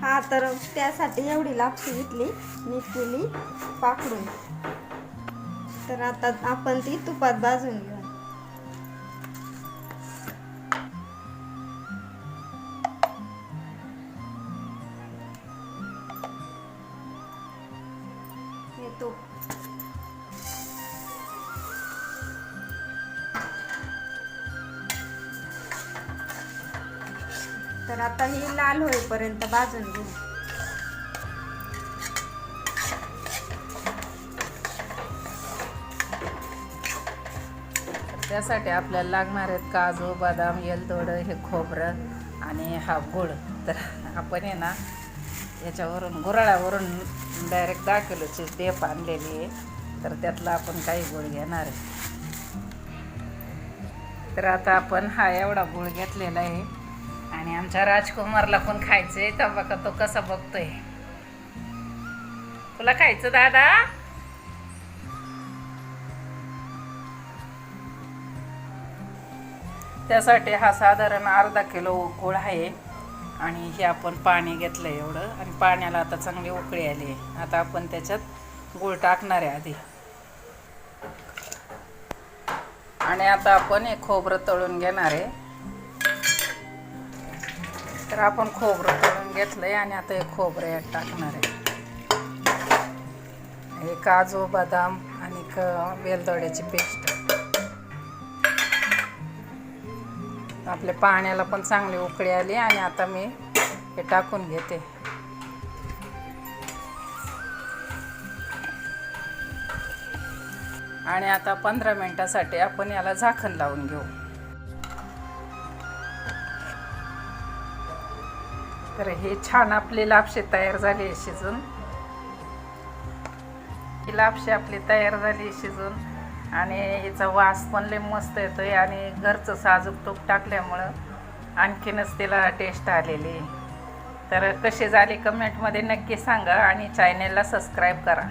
हा तर त्यासाठी एवढी लापशी घेतली मी केली पाकडून. तर आता आपण ती तुपात भाजून घेऊ. हे तूप. तर आता ही लाल होईपर्यंत भाजून घेऊ. त्यासाठी आपल्याला लागणार आहेत काजू बदाम येलदोडं हे खोबरं आणि हा गुळ. तर आपण आहे ना याच्यावरून गुराळावरून डायरेक्ट दहा किलोची डेप आणलेली आहे. तर त्यातला आपण काही गुळ घेणार आहे. तर आता आपण हा एवढा गुळ घेतलेला आहे. आणि आमच्या राजकुमारला पण खायचं आहे तर बघा तो कसा बघतोय. तुला खायचं दादा? त्यासाठी हा साधारण अर्धा किलो गुळ आहे. आणि हे आपण पाणी घेतलं आहे एवढं. आणि पाण्याला आता चांगली उकळी आली आहे. आता आपण त्याच्यात गुळ टाकणार आहे आधी. आणि आता आपण हे खोबरं तळून घेणार आहे. तर आपण खोबरं तळून घेतलं आहे आणि आता हे खोबरं यात टाकणार आहे. हे काजू बदाम आणि क वेलदोड्याची पेस्ट. आपल्या पाण्याला पण चांगली उकळी आली आणि आता मी हे टाकून घेते. आणि आता पंधरा मिनटासाठी आपण याला झाकण लावून घेऊ. तर हे छान आपली लापशे तयार झाले शिजून. ही लापशी आपली तयार झाली शिजून. आणि याचा वास पण लय मस्त येतो आहे आणि घरचं साजूक तूप टाकल्यामुळं आणखीनच तिला टेस्ट आलेली तर कसे झाले कमेंटमध्ये नक्की सांगा आणि चॅनेलला सबस्क्राईब करा.